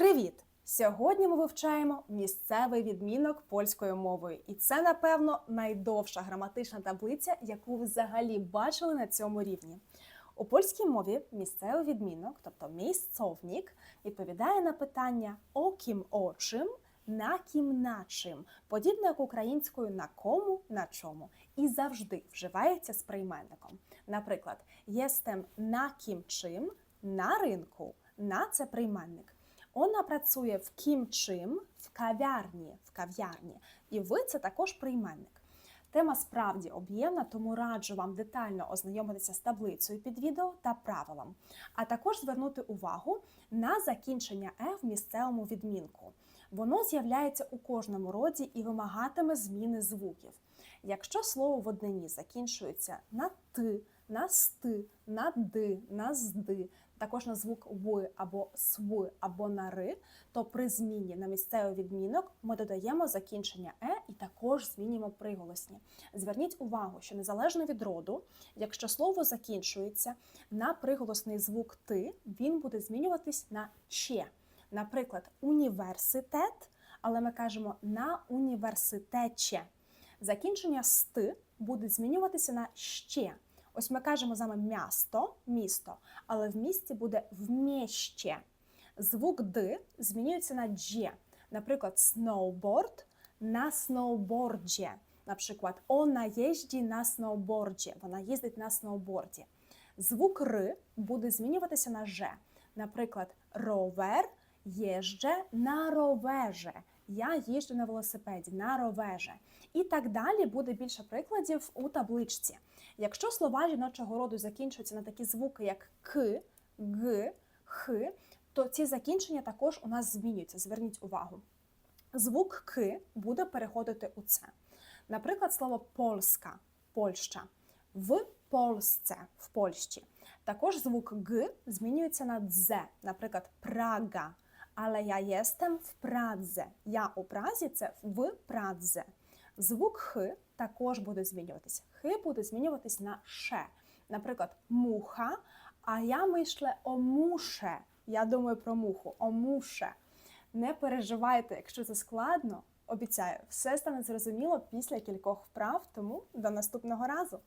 Привіт! Сьогодні ми вивчаємо місцевий відмінок польською мовою, і це, напевно, найдовша граматична таблиця, яку ви взагалі бачили на цьому рівні. У польській мові місцевий відмінок, тобто місцовник, відповідає на питання о ким о на ким на чим, подібно як українською на кому, на чому, і завжди вживається з прийменником. Наприклад, єстем на ким чим на ринку, на це прийменник. Вона працює в ким чим в кав'ярні, в кав'ярні, і ви це також прийменник. Тема справді об'ємна, тому раджу вам детально ознайомитися з таблицею під відео та правилам, а також звернути увагу на закінчення е в місцевому відмінку. Воно з'являється у кожному роді і вимагатиме зміни звуків. Якщо слово в однині закінчується на ти, на сти, на ди, на зди, також на звук в або св, або на ри, то при зміні на місцевий відмінок ми додаємо закінчення е і також змінюємо приголосні. Зверніть увагу, що незалежно від роду, якщо слово закінчується на приголосний звук ти, він буде змінюватись на че. Наприклад, університет, але ми кажемо на університече. Закінчення сти буде змінюватися на ще. Ось ми кажемо з вами місто, місто, але в місті буде вміще. Звук Д змінюється на дже. Наприклад, snowboard на сноуборді. Наприклад, вона їздить на сноуборді. Вона їздить на сноуборді. Звук Р буде змінюватися на Ж. Наприклад, ровер їжджа на роверже. Я їжджу на велосипеді, на ровеже. І так далі буде більше прикладів у табличці. Якщо слова жіночого роду закінчуються на такі звуки, як к, г, х, то ці закінчення також у нас змінюються. Зверніть увагу. Звук к буде переходити у це. Наприклад, слово польська, Польща, в Польсце, в Польщі. Також звук г змінюється на дзе, наприклад, Прага. Але я єстем в Прадзе. Я у Празі це в Прадзе. Звук х також буде змінюватися. Х буде змінюватись на ше. Наприклад, муха, а я мишле о муше. Я думаю про муху, о муше. Не переживайте, якщо це складно. Обіцяю, все стане зрозуміло після кількох вправ, тому до наступного разу.